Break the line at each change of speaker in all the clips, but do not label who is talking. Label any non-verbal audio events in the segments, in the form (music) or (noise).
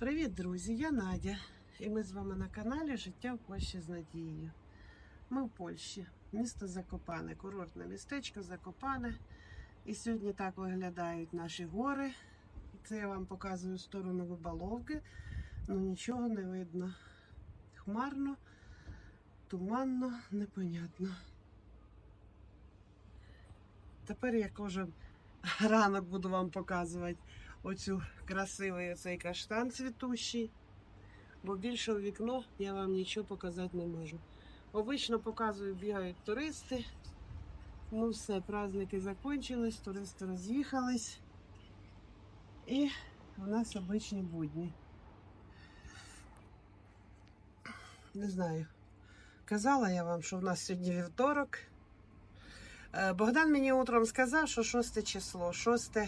Привіт, друзі! Я Надя, і ми з вами на каналі Життя в Польщі з Надією. Ми в Польщі, місто Закопане, курортне містечко Закопане. І сьогодні так виглядають наші гори. Це я вам показую сторону Вибаловки, ну нічого не видно. Хмарно, туманно, непонятно. Тепер я кожен ранок буду вам показувати оцю красивий оцей каштан цвітущий, бо більше у вікно я вам нічого показати не можу. Обично показую, бігають туристи. Ну все, праздники закончились, туристи роз'їхались. І у нас обичні будні. Не знаю. Казала я вам, що в нас сьогодні вівторок. Е, Богдан мені утром сказав, що 6 число, 6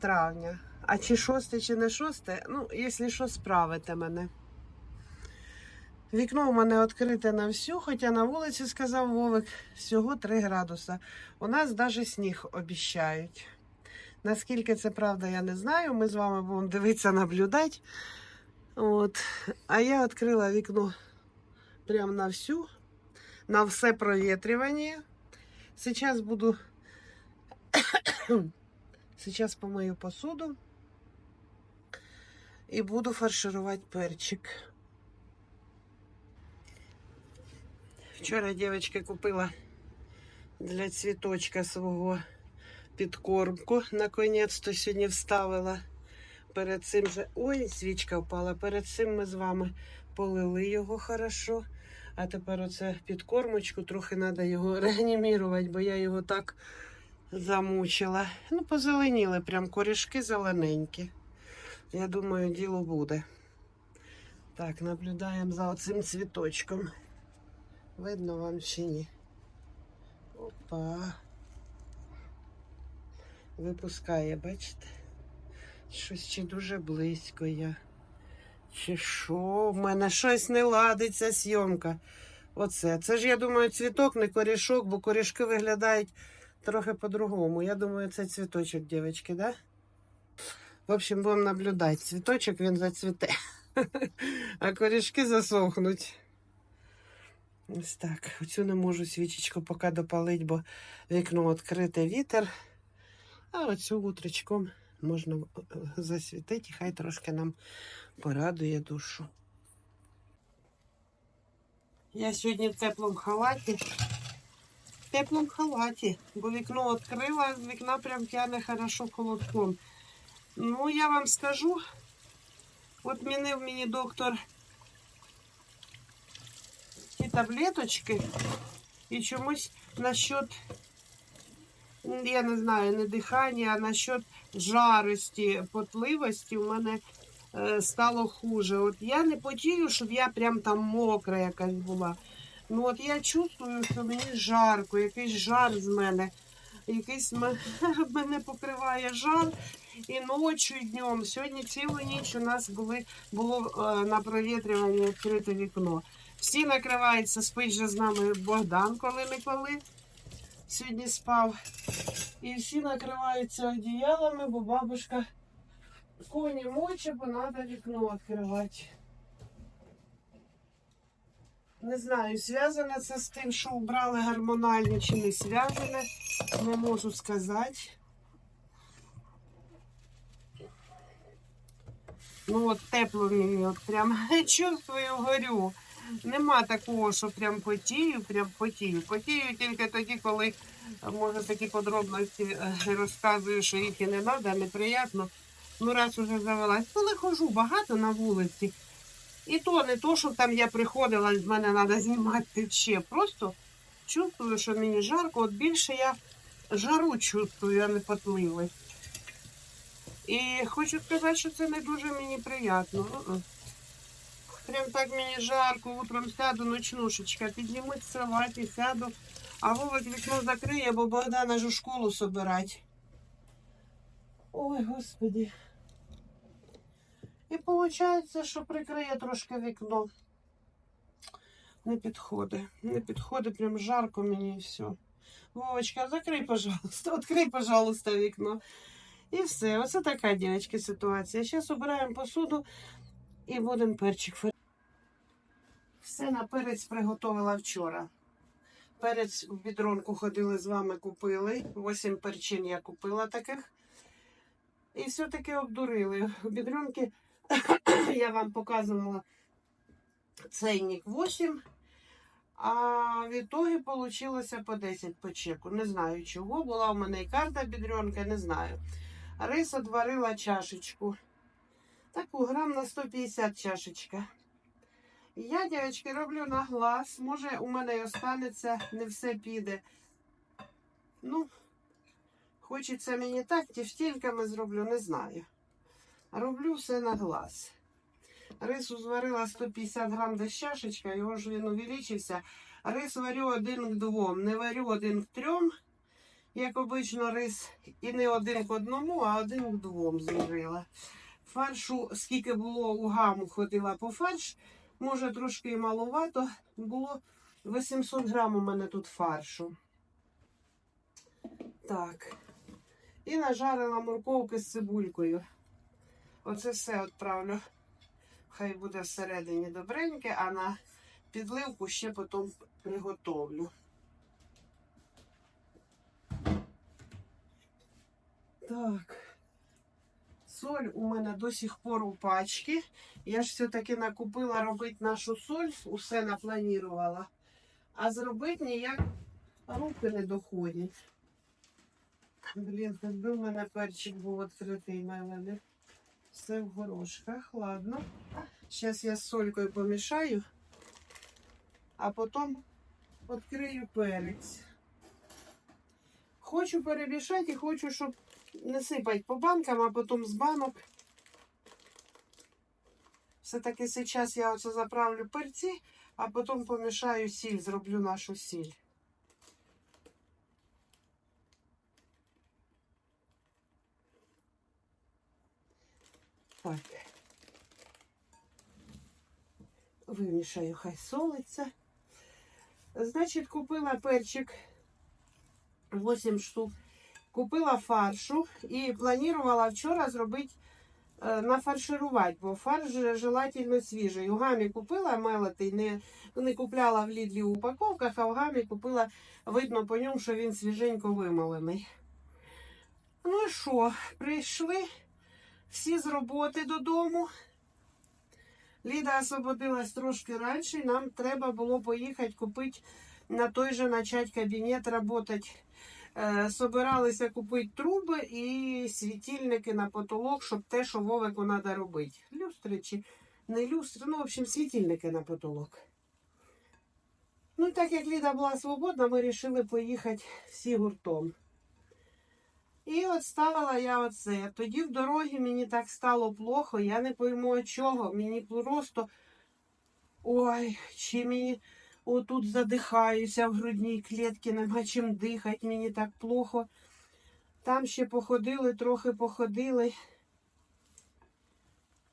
травня. А чи 6 чи не 6, ну, якщо що, справите мене. Вікно у мене відкрите на всю, хоча на вулиці, сказав Вовик, всього 3 градуса. У нас навіть сніг обіщають. Наскільки це правда, я не знаю. Ми з вами будемо дивитися, наблюдати. От. А я відкрила вікно прямо на всю, на все провітрювання. Сейчас буду Сейчас помою посуду и буду фаршировать перчик. Вчора дівчинка купила для цвіточка свого підкормку. Наконець-то сьогодні вставила. Перед цим же. Ой, свічка впала. Перед цим ми з вами полили його хорошо. А тепер оце підкормочку, трохи треба його (laughs) реанімірувати, бо я його так замучила. Ну, позеленіли, прям корішки зелененькі. Я думаю, діло буде. Так, наблюдаємо за оцим цвіточком. Видно вам чи ні? Опа. Випускає, бачите? Щось чи дуже близько я. Чи що? В мене щось не ладиться зйомка. Оце. Це ж, я думаю, цвіток, не корішок, бо корішки виглядають трохи по-другому. Я думаю, це цвіточок, дівчатки, да? В общем, будемо наблюдати. Цвіточок він зацвіте. (laughs) А корішки засохнуть. Ось так. Оцю не можу свічечку поки допалити, бо вікно відкрите вітер. А оцю утречком можна е, засвітити, хай трошки нам порадує душу. Я сьогодні в теплому халаті. В теплому халаті, бо вікно відкрила, з вікна прям тяне хорошо холодком. Ну, я вам скажу, от мінив мені доктор ті таблеточки і чомусь насчет, я не знаю, не дихання, а насчет жарості, потливості у мене е, стало хуже. От я не потію, щоб я прям там мокра якась була. Ну от я чувствую, що мені жарко, якийсь жар з мене. Якийсь (laughs) мене покриває жар і ночі, і днем. Сьогодні цілу ніч у нас були, було е, на провітрюванні відкрите вікно. Всі накриваються, спить же з нами Богдан, коли не коли. Сьогодні спав. І всі накриваються одіялами, бо бабушка коні моче, бо треба вікно відкривати. Не знаю, зв'язане це з тим, що убрали гормональні чи не зв'язане. Не можу сказати. Ну от тепло мені, от прям (laughs) чувствую, горю. Нема такого, що прям потію, прям потію. Потію тільки тоді, коли може такі подробності е, розказую, що їх і не треба, неприємно. Ну, раз уже завелась. Коли хожу багато на вулиці. І то не то, що там я приходила, з мене треба знімати ще. Просто чувствую, що мені жарко. От більше я жару чувствую, а не потливість. І хочу сказати, що це не дуже мені приємно. Прям так мені жарко, утром сяду ночнушечка, піднімуть з кроваті, сяду, а Вовик вікно закриє, бо Богдана ж у школу собирать. Ой, господи. І виходить, що прикриє трошки вікно. Не підходить. Не підходить, прям жарко мені і все. Вовочка, закрий, пожалуйста, (laughs) відкрий, пожалуйста, вікно. І все. Оце така, дівчатки, ситуація. Зараз обираємо посуду і будемо перчик. Все на перець приготувала вчора. Перець в бідронку ходили з вами, купили. Восім перчин я купила таких. І все-таки обдурили. У бідронки (coughs) я вам показувала цейник 8, а в ітогі вийшло по 10 по чеку. Не знаю чого. Була у мене і карта бідронка, не знаю. Рис одварила чашечку. Таку грам на 150 чашечка. Я, дівчатки, роблю на глаз. Може, у мене й останеться, не все піде. Ну, хочеться мені так, тіштільками зроблю, не знаю. Роблю все на глаз. Рису зварила 150 грам десь чашечка, його ж він увеличився. Рис варю один к двом, не варю один к трьом, як обично рис, і не один к одному, а один к двом зварила. Фаршу, скільки було у гаму, ходила по фарш, може трошки і маловато, було 800 грам у мене тут фаршу. Так. І нажарила морковки з цибулькою. Оце все відправлю. Хай буде всередині добреньке, а на підливку ще потім приготовлю. Так. Соль у мене до сих пор у пачці. Я ж все-таки накупила робити нашу соль, усе напланувала. А зробити ніяк руки не доходять. Блін, якби в мене перчик був відкритий мене. Все в горошках, ладно. Зараз я з солькою помішаю, а потім відкрию перець. Хочу перемішати і хочу, щоб не сипати по банкам, а потім з банок. Все-таки зараз я оце заправлю перці, а потім помішаю сіль, зроблю нашу сіль. Так. Вимішаю, хай солиться. Значить, купила перчик 8 штук. Купила фаршу і планувала вчора зробити е, нафарширувати, бо фарш желательно свіжий. У гамі купила мелотий, не, не купляла в лідлі у упаковках, а в гамі купила, видно по ньому, що він свіженько вимолений. Ну що, прийшли всі з роботи додому. Ліда освободилась трошки раніше, і нам треба було поїхати купити на той же начать кабінет працювати. Е, собиралися купити труби і світильники на потолок, щоб те, що Вовику треба робити. Люстри чи не люстри, ну, в общем, світильники на потолок. Ну, так як Ліда була свободна, ми вирішили поїхати всі гуртом. І от ставила я оце. Тоді в дорогі мені так стало плохо, я не пойму чого. Мені просто ой, чи мені отут задихаюся в грудній клітці, нема чим дихати, мені так плохо. Там ще походили, трохи походили.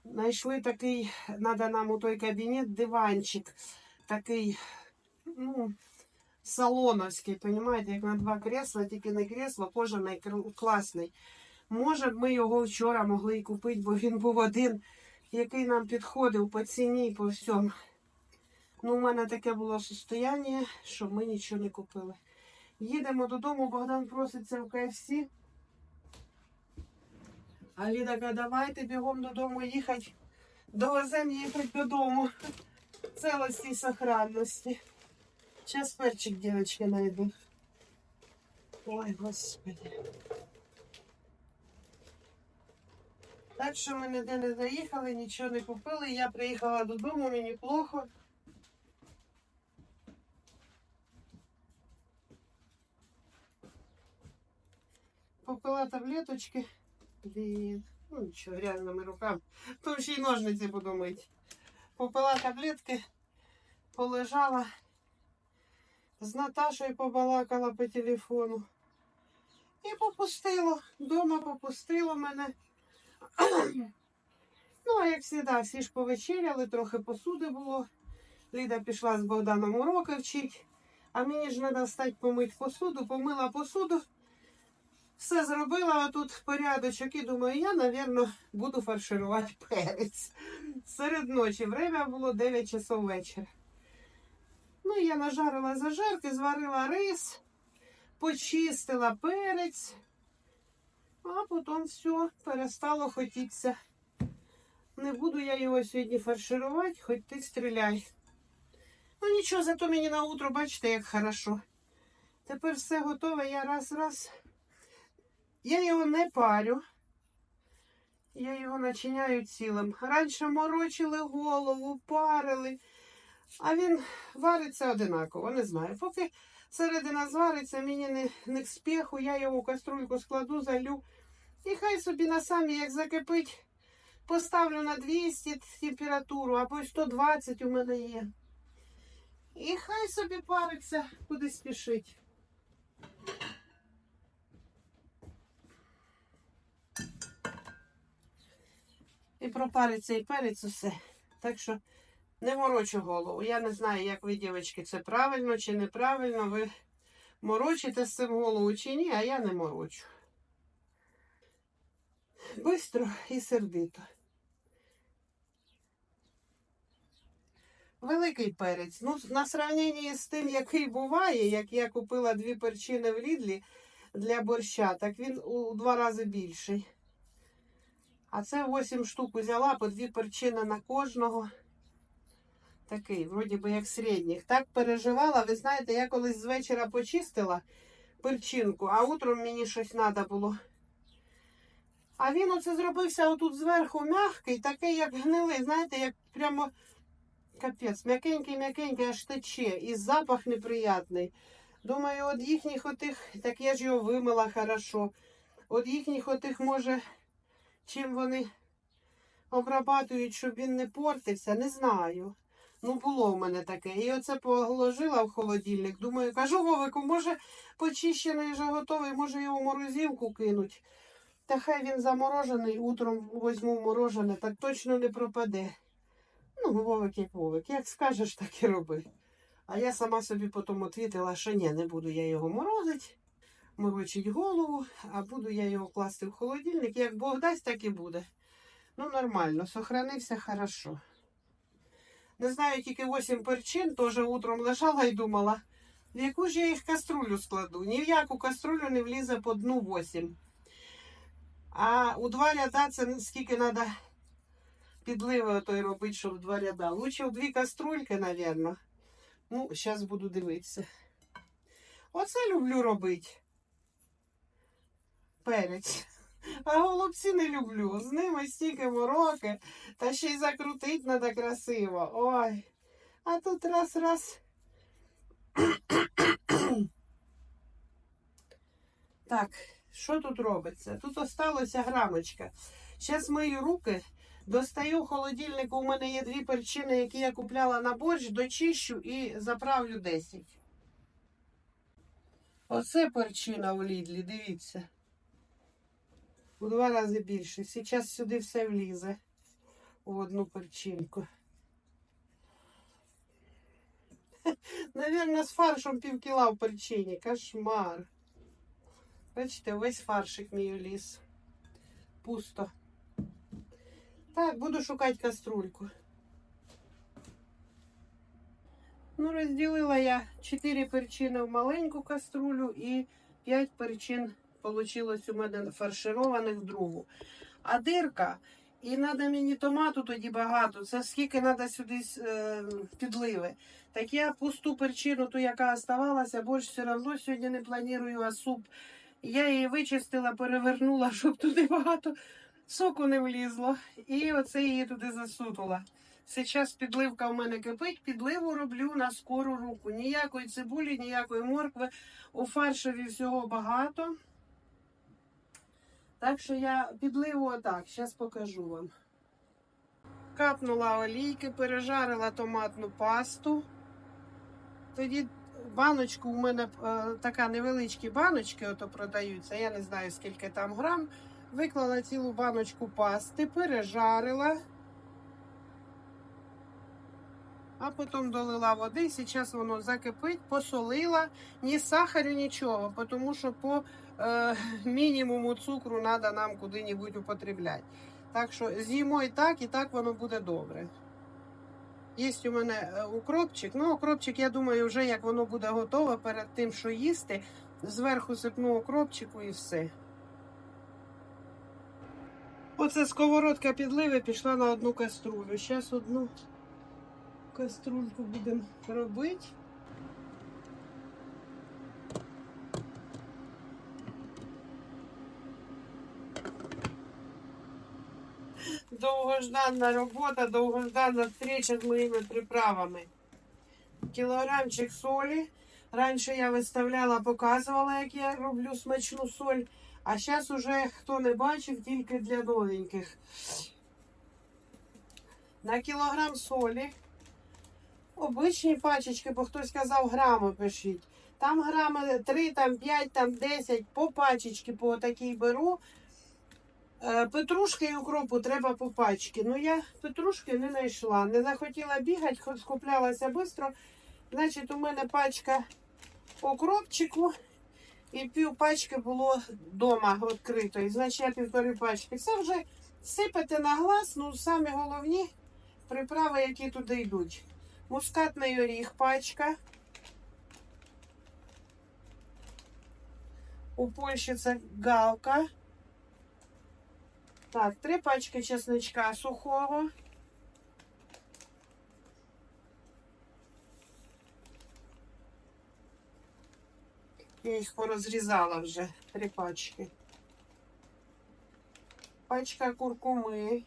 Знайшли такий, треба нам у той кабінет, диванчик. Такий, ну, салоновський, понимаете, як на два кресла, тільки не кресло, кожаний, класний. Може, ми його вчора могли й купити, бо він був один, який нам підходив по ціні, по всьому. Ну, у мене таке було состояння, що ми нічого не купили. Їдемо додому, Богдан проситься в КФС. А Ліда каже, давайте бігом додому їхати. Довеземо їхати додому. Целості і сохранності. Сейчас перчик, девочки, найду. Ой, господи. Так що ми ніде не заїхали, нічого не купили. Я приїхала додому, мені плохо. Попила таблеточки. Блін, ну нічого, грязними руками. То ще й ножниці буду. Попила таблетки, полежала. З Наташою побалакала по телефону. І попустило. Дома попустило мене. (clears throat) ну, а як завжди, всі ж повечеряли, трохи посуди було. Ліда пішла з Богданом уроки вчить. А мені ж треба стати помити посуду, помила посуду. Все зробила тут порядочок і думаю, я, напевно, буду фарширувати перець. Серед ночі. Время було 9 часов вечора. Ну, я нажарила зажарки, зварила рис, почистила перець, а потім все, перестало хотітися. Не буду я його сьогодні фарширувати, хоч ти стріляй. Ну нічого, зато мені на утро, бачите, як хорошо. Тепер все готове, я раз-раз. Я його не парю. Я його начиняю цілим. Раніше морочили голову, парили, а він вариться одинаково, не знаю. Поки середина звариться, мені не, не к спеху, я його в каструльку складу, залю. І хай собі на самі, як закипить, поставлю на 200 температуру, або 120 у мене є. І хай собі париться, куди спішить. І пропариться і перець усе. Так що не морочу голову. Я не знаю, як ви, дівчатки, це правильно чи неправильно. Ви морочите з цим голову чи ні, а я не морочу. Бистро і сердито. Великий перець. Ну, на сравненні з тим, який буває, як я купила дві перчини в Лідлі для борща, так він у два рази більший. А це 8 штук взяла, по дві перчини на кожного. Такий, вроді би, як середніх. Так переживала. Ви знаєте, я колись з вечора почистила перчинку, а утром мені щось треба було. А він оце зробився отут зверху м'який, такий, як гнилий, знаєте, як прямо капець, м'якенький, м'якенький, аж тече. І запах неприятний. Думаю, от їхніх отих, так я ж його вимила хорошо. От їхніх отих, може, чим вони обрабатують, щоб він не портився, не знаю. Ну, було в мене таке. І оце положила в холодильник. Думаю, кажу Вовику, може почищений вже готовий, може його в морозилку кинуть. Та хай він заморожений, утром возьму морожене, так точно не пропаде. Ну, Вовик як Вовик, як скажеш, так і роби. А я сама собі потім відповіла, що ні, не буду я його морозити, морочить голову, а буду я його класти в холодильник. Як Бог дасть, так і буде. Ну, нормально, сохранився хорошо. Не знаю, тільки 8 перчин, теж утром лежала і думала, в яку ж я їх каструлю складу. Ні в яку каструлю не влізе по дну 8. А у два ряда це скільки треба підливи отой робити, щоб в два ряда. Лучше в дві каструльки, мабуть. Ну, зараз буду дивитися. Оце люблю робити. Перець. А голубці не люблю. З ними стільки мороки. Та ще й закрутить треба красиво. Ой. А тут раз-раз. (coughs) Так, що тут робиться? Тут осталося грамочка. Зараз мию руки. Достаю холодильнику. У мене є дві перчини, які я купляла на борщ, дочищу і заправлю 10. Оце перчина в Лідлі, дивіться. У два рази більше. Зараз сюди все влізе у одну перчинку. Навірно, з фаршем пів кіла в перчині. Кошмар. Бачите, весь фаршик мій ліс. Пусто. Так, буду шукати каструльку. Ну, розділила я 4 перчини в маленьку каструлю і 5 перчин получилось у мене фаршированих другу. А дирка, і треба мені томату тоді багато. Це скільки треба сюди е, підливи. Так я пусту перчину, ту, яка оставалася, борщ все одно сьогодні не планую, а суп. Я її вичистила, перевернула, (laughs) щоб туди багато соку не влізло. І оце її туди засунула. Зараз підливка в мене кипить, підливу роблю на скору руку. Ніякої цибулі, ніякої моркви. У фаршеві всього багато. Так що я підливу отак, зараз покажу вам. Капнула олійки, пережарила томатну пасту. Тоді баночку у мене е, така невеличкі баночки ото продаються. Я не знаю скільки там грам. Виклала цілу баночку пасти, пережарила. А потім долила води, зараз воно закипить, посолила, ні сахарю, нічого, тому що по е, (laughs) мінімуму цукру треба нам куди-небудь употребляти. Так що з'їмо і так, і так воно буде добре. Є у мене е, укропчик. Ну, укропчик, я думаю, вже як воно буде готове перед тим, що їсти, зверху сипну укропчику і все. Оце сковородка підливи пішла на одну каструлю. Зараз одну каструльку будемо робити. Довгожданна робота, довгожданна встреча з моїми приправами. Кілограмчик солі. Раніше я виставляла, показувала, як я роблю смачну соль. А зараз уже хто не бачив, тільки для новеньких. На кілограм солі. Обичні пачечки, бо хтось казав грами пишіть. Там грами 3, там 5, там 10, по пачечки по такій беру. Е, Петрушки і укропу треба по пачці. Ну я петрушки не знайшла. Не захотіла бігати, хоч скуплялася швидко. Значить, у мене пачка укропчику і пів пачки було вдома відкритої. Значить, я півтори пачки. Це вже сипати на глаз, ну самі головні приправи, які туди йдуть. Мускатний оріх пачка. У Польщі це галка. Так, три пачки чесничка сухого. Я їх порозрізала вже, три пачки. Пачка куркуми.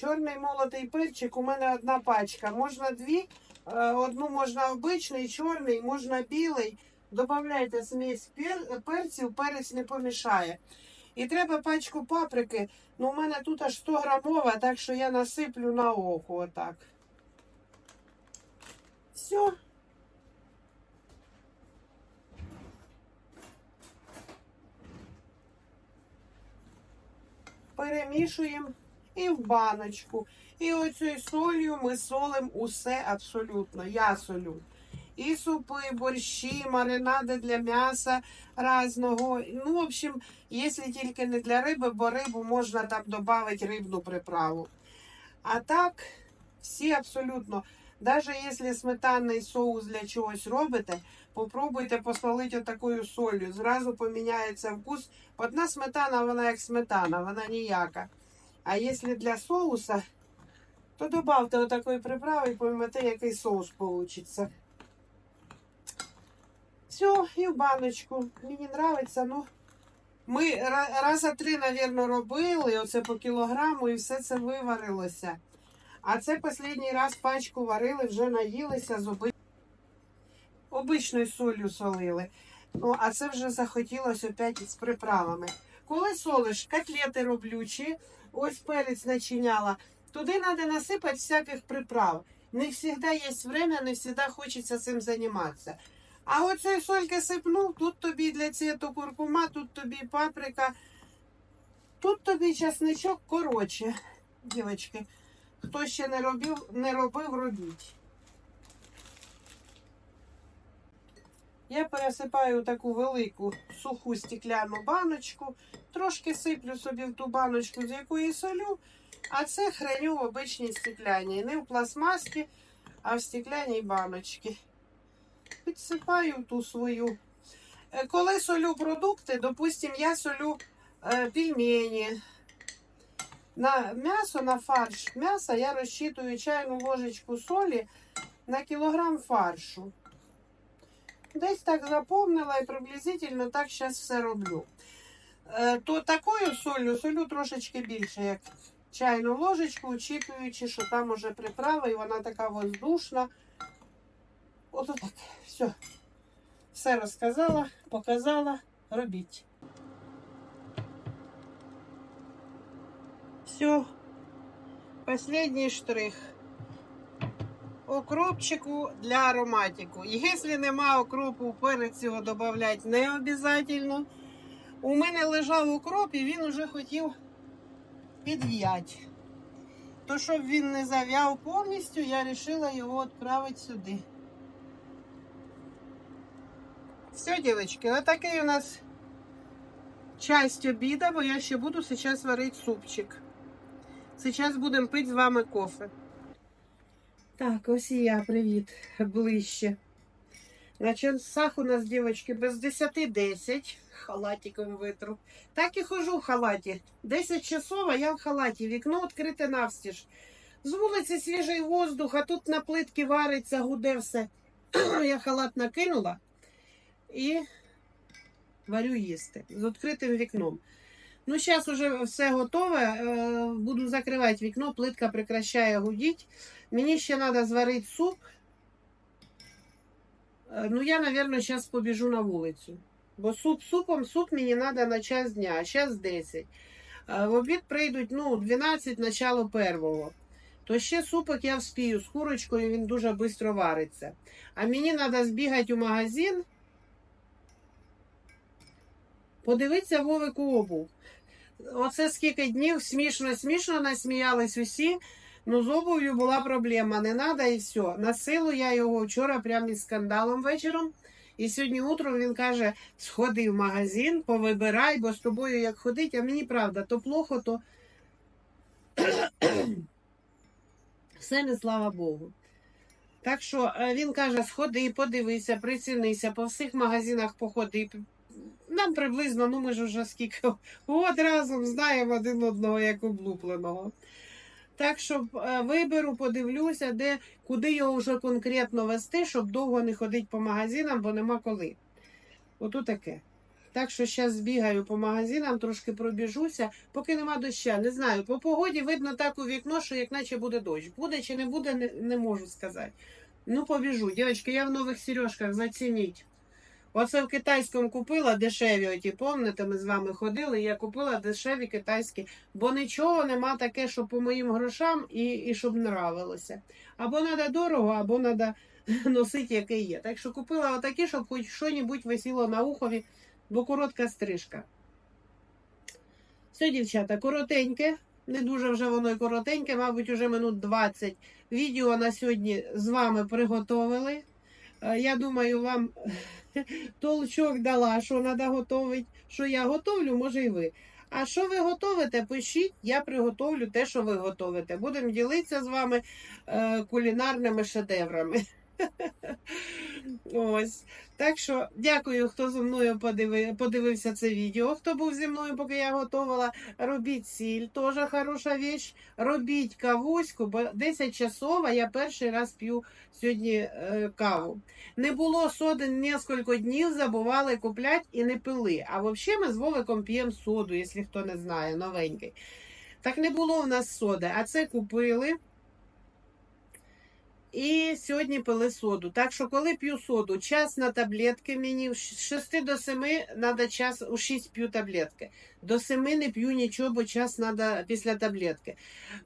Чорний молотий перчик у мене одна пачка. Можна дві, е, одну можна обичний, чорний, можна білий. Добавляйте смесь пер, перців, перець не помішає. І треба пачку паприки. Ну, у мене тут аж 100 грамова, так що я насиплю на око отак. Все. Перемішуємо і в баночку. І оцею солью ми солимо усе абсолютно. Я солю. І супи, борщі, маринади для м'яса різного. Ну, в общем, якщо тільки не для риби, бо рибу можна там додати рибну приправу. А так, всі абсолютно. Навіть якщо сметанний соус для чогось робите, попробуйте посолити отакою солью. Зразу поміняється вкус. Одна сметана, вона як сметана, вона ніяка. А якщо для соуса, то додавте отакої приправи і поймете, який соус вийде. Все, і в баночку. Мені подобається, ну. Ми ра- раза три, мабуть, робили, оце по кілограму, і все це виварилося. А це останній раз пачку варили, вже наїлися з оби... обичною солью солили. Ну, а це вже захотілося опять з приправами. Коли солиш, котлети роблю, чи ось перець начиняла, туди треба насипати всяких приправ. Не завжди є время, не завжди хочеться цим займатися. А оцеї сольки сипнув, тут тобі для цвіту куркума, тут тобі паприка, тут тобі часничок коротше. Дівчатки, хто ще не робив, не робив, робіть. Я пересипаю таку велику суху стекляну баночку, трошки сиплю собі в ту баночку, з якої солю, а це храню в обичній стекляній. Не в пластмасці, а в стекляній баночці. Підсипаю ту свою. Е, Коли солю продукти, допустим, я солю е, пельмені. На м'ясо, на фарш м'яса я розчитую чайну ложечку солі на кілограм фаршу. Десь так заповнила і приблизительно так зараз все роблю. Е, то такою солью солю трошечки більше, як чайну ложечку, очікуючи, що там уже приправа, і вона така воздушна. Ото так. Все. Все розказала, показала, робіть. Все. Последний штрих. Окропчику для ароматику. Якщо нема окропу, перець його додавати не обов'язково. У мене лежав укроп і він уже хотів підв'яти. То, щоб він не зав'яв повністю, я вирішила його відправити сюди. Все, девочки, отакий у нас часть обіда, бо я ще буду зараз варити супчик. Зараз будемо пити з вами кофе. Так, ось і я, привіт, ближче. На часах у нас, дівчатки, без 10-10. Халатиком витру. Так і хожу в халаті. 10 часов, а я в халаті. Вікно відкрите навстіж. З вулиці свіжий воздух, а тут на плитки вариться, гуде все. (clears throat) я халат накинула і варю їсти з відкритим вікном. Ну, зараз вже все готове. е, Буду закривати вікно, плитка прекращає гудіти. Мені ще треба зварити суп. Е, Ну, я, мабуть, зараз побіжу на вулицю. Бо суп супом, суп мені треба на час дня, а зараз 10. Е, В обід прийдуть ну, 12, начало первого. То ще супик я вспію з курочкою, він дуже швидко вариться. А мені треба збігати у магазин, подивитися Вовику обув. Оце скільки днів смішно, смішно насміялись усі. Ну, з обув'ю була проблема. Не треба і все. На силу я його вчора прямо із скандалом вечором. І сьогодні утром він каже: сходи в магазин, повибирай, бо з тобою як ходить, а мені правда, то плохо, то (clears throat) все не слава Богу. Так що е, він каже: сходи, подивися, прицінися, по всіх магазинах походи. Нам приблизно, ну ми ж вже скільки (laughs) от разом знаємо один одного як облупленого. Так що е, виберу, подивлюся, де, куди його вже конкретно вести, щоб довго не ходити по магазинам, бо нема коли. Ото таке. Так що зараз збігаю по магазинам, трошки пробіжуся, поки нема доща. Не знаю. По погоді видно так у вікно, що як наче буде дощ. Буде чи не буде, не, не можу сказати. Ну, побіжу. Дівчатки, я в нових сережках, зацініть. Оце в китайському купила дешеві, оті, помните, ми з вами ходили, я купила дешеві китайські, бо нічого нема таке, що по моїм грошам і, і щоб нравилося. Або треба дорого, або треба (laughs) носити, яке є. Так що купила отакі, щоб хоч що-небудь висіло на ухові, бо коротка стрижка. Все, дівчата, коротеньке. Не дуже вже воно і коротеньке, мабуть, уже минут 20. Відео на сьогодні з вами приготовили. Е, Я думаю, вам (laughs) толчок дала, що треба готувати. Що я готовлю, може і ви. А що ви готовите, пишіть, я приготовлю те, що ви готовите. Будемо ділитися з вами е, кулінарними шедеврами. Ось. Так що дякую, хто зі мною подиви, подивився це відео. Хто був зі мною, поки я готувала. Робіть сіль, теж хороша віч. Робіть кавуську, бо 10 часов, я перший раз п'ю сьогодні е, каву. Не було соди несколько днів, забували купляти і не пили. А взагалі ми з Вовиком п'ємо соду, якщо хто не знає, новенький. Так не було в нас соди, а це купили. І сьогодні пили соду. Так що, коли п'ю соду, час на таблетки мені з 6 до 7 треба час, у 6 п'ю таблетки. До 7 не п'ю нічого, бо час треба після таблетки.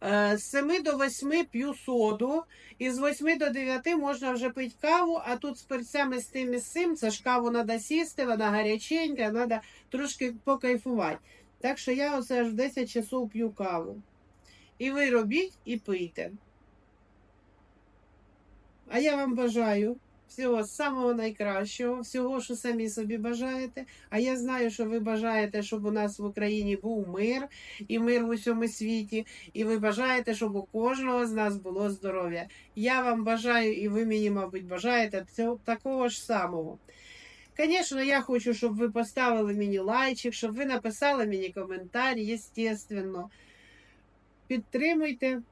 Е, З 7 до 8 п'ю соду, і з 8 до 9 можна вже пити каву, а тут з перцями з тим і з цим, це ж каву треба сісти, вона гаряченька, треба трошки покайфувати. Так що я оце аж в 10 часов п'ю каву. І ви робіть і пийте. А я вам бажаю всього самого найкращого, всього, що самі собі бажаєте. А я знаю, що ви бажаєте, щоб у нас в Україні був мир і мир в усьому світі. І ви бажаєте, щоб у кожного з нас було здоров'я. Я вам бажаю, і ви мені, мабуть, бажаєте цього такого ж самого. Звісно, я хочу, щоб ви поставили мені лайчик, щоб ви написали мені коментар, єстественно. Підтримуйте.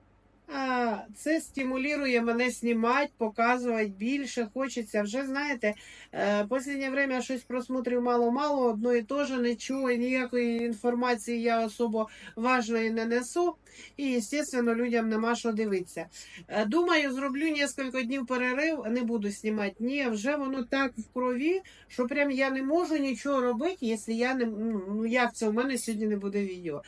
Це стимулює мене знімати, показувати більше. Хочеться. Вже знаєте, е, останнє время щось просмотрів мало-мало, одно і те ж, нічого, ніякої інформації я особо важної не несу. І, звісно, людям нема що дивитися. Е, думаю, зроблю кілька днів перерив, не буду знімати. Ні, вже воно так в крові, що прям я не можу нічого робити, якщо я не. Ну, ну як це у мене сьогодні не буде відео.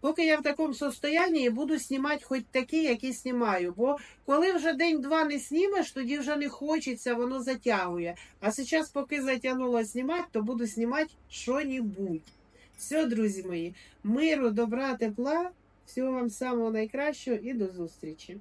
Поки я в такому состоянні, буду знімати хоч такі, які знімаю. Бо коли вже день-два не знімеш, тоді вже не хочеться, воно затягує. А зараз, поки затягнуло знімати, то буду знімати що-небудь. Все, друзі мої, миру, добра, тепла, всього вам самого найкращого і до зустрічі.